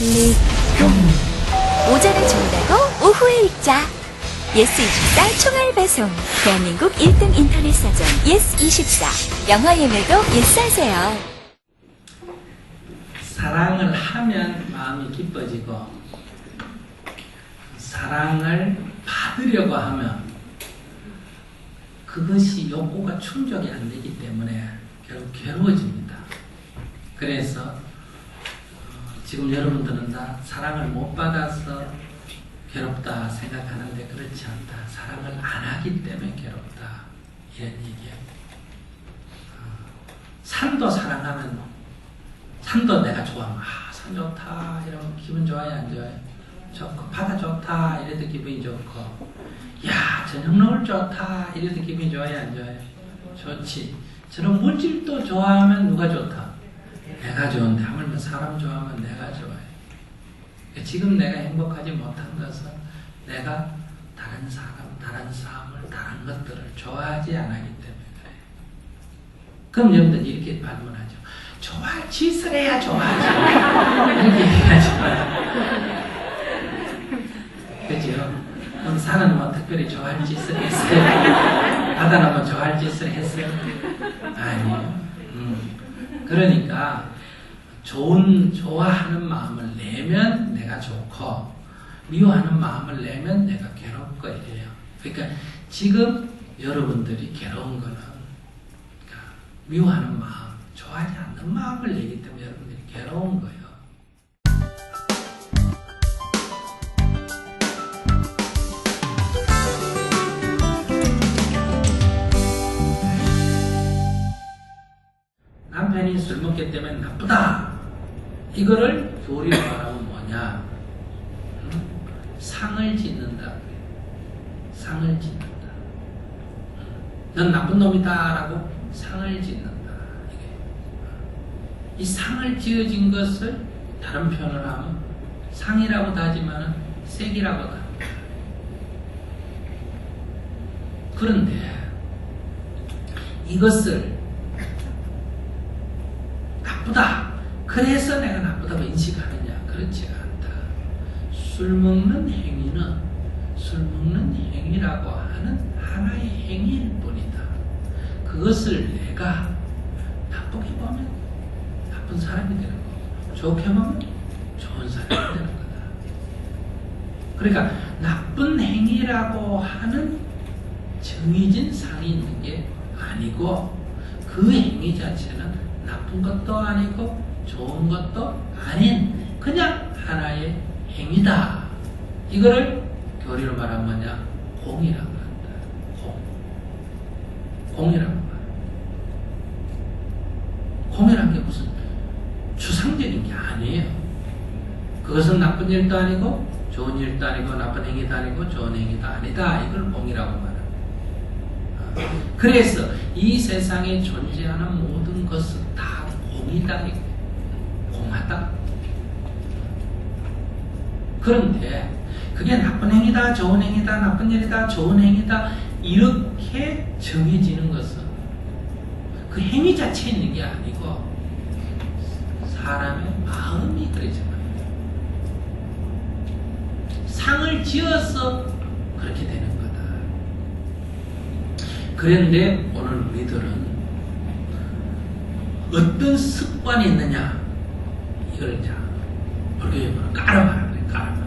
리금 오전에 준다고 오후에 읽자. 예스24 총알 배송. 대한민국 1등 인터넷 사전 예스24 영화 예매도 예스하세요. 사랑을 하면 마음이 기뻐지고 사랑을 받으려고 하면 그것이 욕구가 충족이 안 되기 때문에 결국 괴로워집니다. 그래서 어, 지금 여러분들은 다 사랑을 못 받아서 괴롭다 생각하는데 그렇지 않다. 사랑을 안 하기 때문에 괴롭다. 이런 얘기예요. 어, 산도 사랑하면 산도 내가 좋아하면 아, 산 좋다 이러면 기분 좋아요 안 좋아요? 좋고 바다 좋다 이래도 기분이 좋고 야 저녁 노을 좋다 이래도 기분이 좋아요 안 좋아요? 좋지 저런 물질도 좋아하면 누가 좋다? 내가 좋은데 하물며 사람 좋아하면 내가 좋아요 그러니까 지금 내가 행복하지 못한 것은 내가 다른 사람, 다른 사람을, 다른 것들을 좋아하지 않았기 때문에 그래요. 그럼 여러분들 이렇게 반문하죠. 좋아할 짓을 해야 좋아하지. 이렇게 얘기하죠. 그죠? 그럼 산은 뭐 특별히 좋아할 짓을 했어요? 바다는 뭐 좋아할 짓을 했어요? 아니요. 음. 그러니까 좋은, 좋아하는 마음을 내면 내가 좋고, 미워하는 마음을 내면 내가 괴롭고 이래요. 그러니까 지금 여러분들이 괴로운 거는 그러니까 미워하는 마음, 좋아하지 않는 마음을 내기 때문에 여러분들이 괴로운 거예요. 때문에 나쁘다. 이거를 교리로 말하면 뭐냐? 응? 상을 짓는다. 상을 짓는다. 응? 넌 나쁜 놈이다라고 상을 짓는다. 이 상을 지어진 것을 다른 표현을 하면 상이라고도 하지만 색이라고도 합니다. 그런데 이것을 나쁘다. 그래서 내가 나쁘다고 인식하느냐? 그렇지가 않다. 술 먹는 행위는 술 먹는 행위라고 하는 하나의 행위일 뿐이다. 그것을 내가 나쁘게 보면 나쁜 사람이 되는 거고, 좋게 보면 좋은 사람이 되는 거다. 그러니까 나쁜 행위라고 하는 정해진 상이 있는 게 아니고 그 행위 자체는 나쁜 것도 아니고 좋은 것도 아닌 그냥 하나의 행위다. 이거를 교리로 말하면 뭐냐? 공이라고 한다. 공. 공이라고 말해. 공이란 게 무슨 추상적인 게 아니에요. 그것은 나쁜 일도 아니고 좋은 일도 아니고 나쁜 행위도 아니고 좋은 행위도 아니다. 이걸 공이라고 말합니다. 그래서 이 세상에 존재하는 모든 것은 다 공이다. 공하다. 그런데 그게 나쁜 행위다, 좋은 행위다, 나쁜 일이다, 좋은 행위다 이렇게 정해지는 것은 그 행위 자체에 있는 게 아니고 사람의 마음이 그러잖아요. 상을 지어서 그렇게 되는 거다. 그런데 오늘 우리들은 어떤 습관이 있느냐? 이걸 자 불교에서는 깔아봐라 그래 깔아봐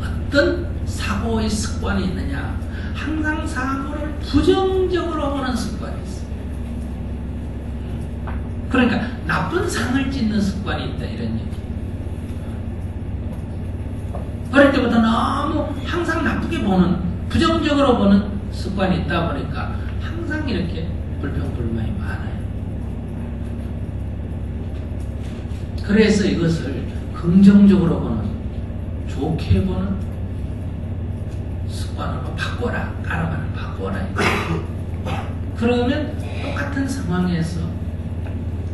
어떤 사고의 습관이 있느냐? 항상 사고를 부정적으로 보는 습관이 있어 그러니까 나쁜 상을 짓는 습관이 있다 이런 얘기. 어릴 때부터 너무 항상 나쁘게 보는 부정적으로 보는 습관이 있다 보니까 항상 이렇게 불평불만이 많아요. 그래서 이것을 긍정적으로 보는, 좋게 보는 습관으로 바꿔라. 깔아봐라. 바꿔라. 그러면 똑같은 상황에서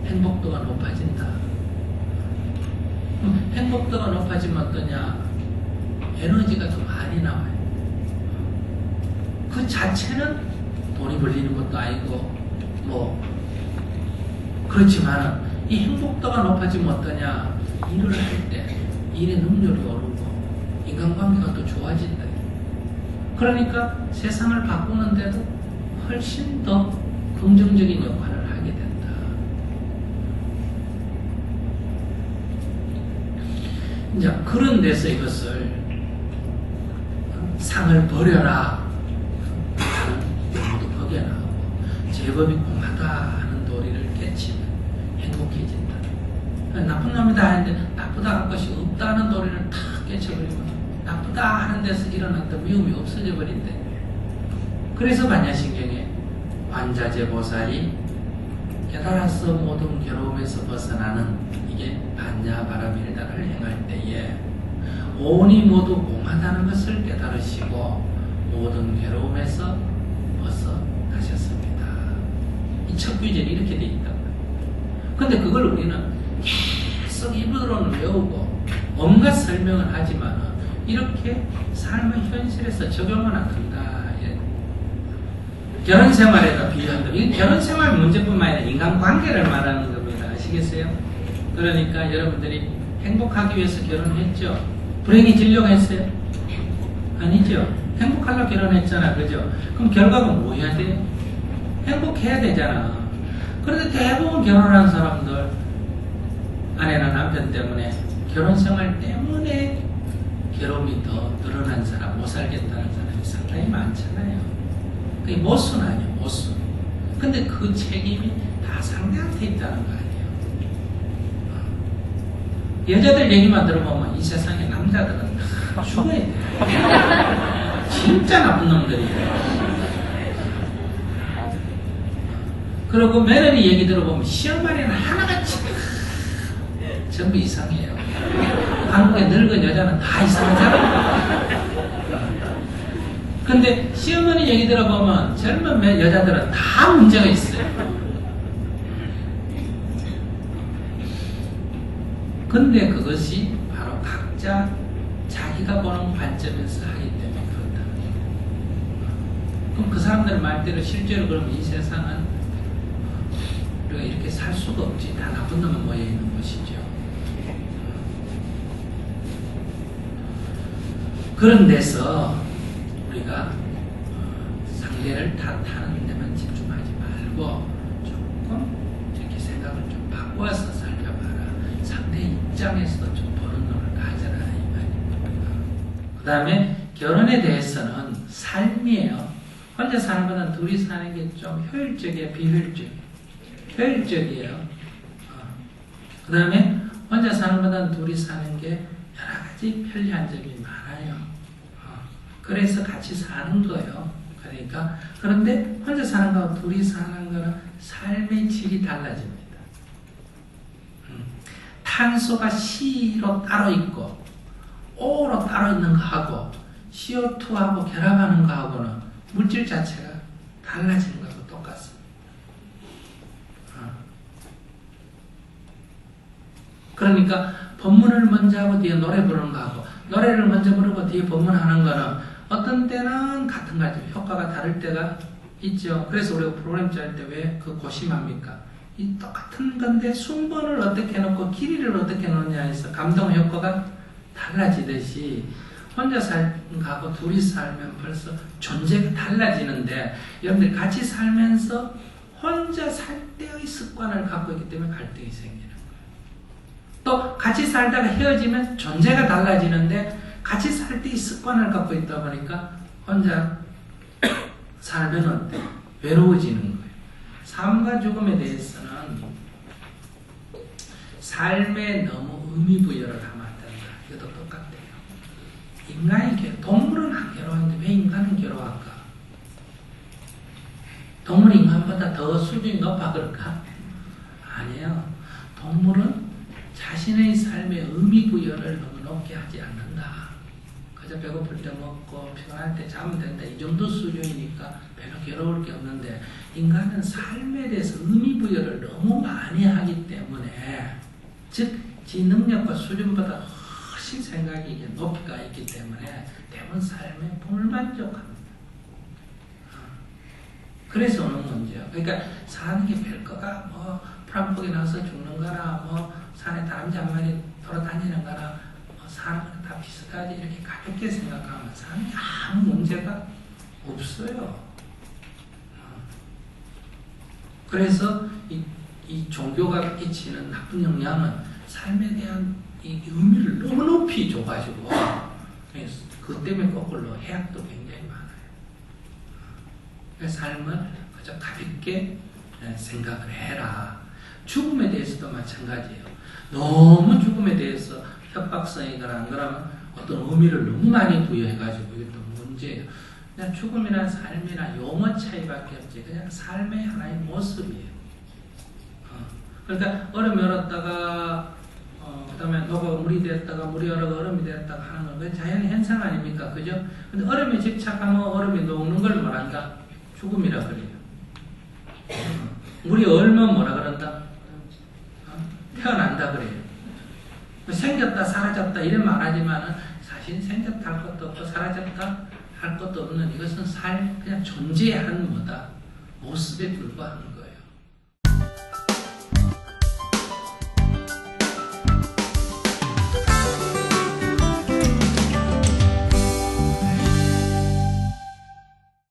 행복도가 높아진다. 행복도가 높아지면 어떠냐? 에너지가 더 많이 나와요. 그 자체는 돈이 벌리는 것도 아니고 뭐 그렇지만 이 행복도가 높아지면 어떠냐 일을 할 때 일의 능률이 오르고 인간관계가 더 좋아진다. 그러니까 세상을 바꾸는데도 훨씬 더 긍정적인 역할을 하게 된다. 이제 그런 데서 이것을 어, 상을 버려라. 제법이 공하다 하는 도리를 깨치면 행복해진다. 나쁜 놈이다 하는데 나쁘다 할 것이 없다는 도리를 탁 깨쳐버리면 나쁘다 하는 데서 일어났던 미움이 없어져 버린대. 그래서 반야신경에 완자제 보살이 깨달아서 모든 괴로움에서 벗어나는 이게 반야바라밀다를 행할 때에 온이 모두 공하다는 것을 깨달으시고 모든 괴로움에서 벗어나셨습니다. 이첫 규절이 이렇게 돼 있다. 근데 그걸 우리는 계속 입으로는 외우고 온갖 설명을 하지만 이렇게 삶의 현실에서 적용은 안 한다. 예. 결혼 생활에다 비유한다. 이 결혼 생활 문제뿐만 아니라 인간 관계를 말하는 겁니다. 아시겠어요? 그러니까 여러분들이 행복하기 위해서 결혼했죠. 불행이 지려고 했어요? 아니죠. 행복하려고 결혼했잖아. 그죠? 그럼 결과가 뭐 해야 돼요? 행복해야 되잖아. 그런데 대부분 결혼한 사람들, 아내나 남편 때문에, 결혼 생활 때문에 괴로움이 더 늘어난 사람, 못 살겠다는 사람이 상당히 많잖아요. 그게 모순 아니에요, 모순. 근데 그 책임이 다 상대한테 있다는 거 아니에요. 어. 여자들 얘기만 들어보면 이 세상에 남자들은 다 죽어야 돼. 진짜 나쁜 놈들이에요. 그리고 며느리 얘기 들어보면 시어머니는 하나같이 전부 이상해요. 한국의 늙은 여자는 다 이상하잖아. 근데 시어머니 얘기 들어보면 젊은 매- 여자들은 다 문제가 있어요. 근데 그것이 바로 각자 자기가 보는 관점에서 하기 때문에 그렇다. 그럼 그 사람들 말대로 실제로 그럼 이 세상은 우리가 이렇게 살 수가 없지. 다 나쁜 놈만 모여 있는 것이죠. 그런 데서 우리가 어, 상대를 탓하는 데만 집중하지 말고 조금 이렇게 생각을 좀 바꿔서 살펴봐라. 상대 입장에서도 좀 보는 눈을 가져라 이 말입니다. 그 다음에 결혼에 대해서는 삶이에요. 혼자 사는 것은 둘이 사는 게 좀 효율적이야, 비효율적. 효율적이에요. 그 다음에 혼자 사는 것보다는 둘이 사는 게 여러 가지 편리한 점이 많아요. 어, 그래서 같이 사는 거예요. 그러니까 그런데 혼자 사는 거하고 둘이 사는 거는 삶의 질이 달라집니다. 음, 탄소가 C로 따로 있고 O로 따로 있는 거하고 CO2하고 결합하는 거하고는 물질 자체가 달라지는 거하고 똑같습니다. 어. 그러니까 법문을 먼저 하고 뒤에 노래 부르는 거하고 노래를 먼저 부르고 뒤에 법문하는 거는 어떤 때는 같은 거 같아요. 효과가 다를 때가 있죠. 그래서 우리가 프로그램 짤 때 왜 그 고심합니까? 이 똑같은 건데 순번을 어떻게 놓고 길이를 어떻게 놓느냐 해서 감동 효과가 달라지듯이 혼자 살고 둘이 살면 벌써 존재가 달라지는데 여러분들이 같이 살면서 혼자 살 때의 습관을 갖고 있기 때문에 갈등이 거예요. 또 같이 살다가 헤어지면 존재가 달라지는데 같이 살 때 이 습관을 갖고 있다 보니까 혼자 살면 어때? 외로워지는 거예요. 삶과 죽음에 대해서는 삶에 너무 의미 부여를 하면 안 된다. 이것도 똑같아요. 인간이 괴 동물은 안 괴로운데 왜 인간은 괴로워할까? 동물이 인간보다 더 수준이 높아 그럴까? 아니에요. 동물은 자신의 삶에 의미 부여를 너무 높게 하지 않는다. 그저 배고플 때 먹고 피곤할 때 자면 된다. 이 정도 수준이니까 별로 괴로울 게 없는데 인간은 삶에 대해서 의미 부여를 너무 많이 하기 때문에 즉, 지 능력과 수준보다 훨씬 생각이 높이가 있기 때문에 대부분 삶에 불만족합니다. 그래서 오는 문제예요. 그러니까 사는 게 별거가 뭐 프랑폭에 나서 죽는 거나 뭐 산에 다람쥐 한 마리 돌아다니는 거나 뭐 사람은 다 비슷하지 이렇게 가볍게 생각하면 사람이 아무 문제가 없어요. 어. 그래서 이, 이 종교가 끼치는 나쁜 영향은 삶에 대한 이 의미를 너무 높이 줘가지고 그 때문에 거꾸로 해악도 굉장히 많아요. 그래서 삶을 그저 가볍게 예, 생각을 해라. 죽음에 대해서도 마찬가지예요. 너무 죽음에 대해서 협박성이거나 안 그러면 어떤 의미를 너무 많이 부여해가지고 이게 또 문제예요. 그냥 죽음이나 삶이나 용어 차이밖에 없지. 그냥 삶의 하나의 모습이에요. 어. 그러니까 얼음이 얼었다가 어, 그다음에 녹아 물이 됐다가 물이 얼어가 얼음이 됐다가 하는 건 자연의 현상 아닙니까? 그죠? 근데 얼음에 집착하면 얼음이 녹는 걸 말한다. 죽음이라 그래요. 어. 물이 얼면 뭐라 그런다? 어? 태어난다 그래요. 생겼다 사라졌다 이런 말하지만은 사실 생겼다 할 것도 없고 사라졌다 할 것도 없는 이것은 살 그냥 존재한 뭐다 모습에 불과한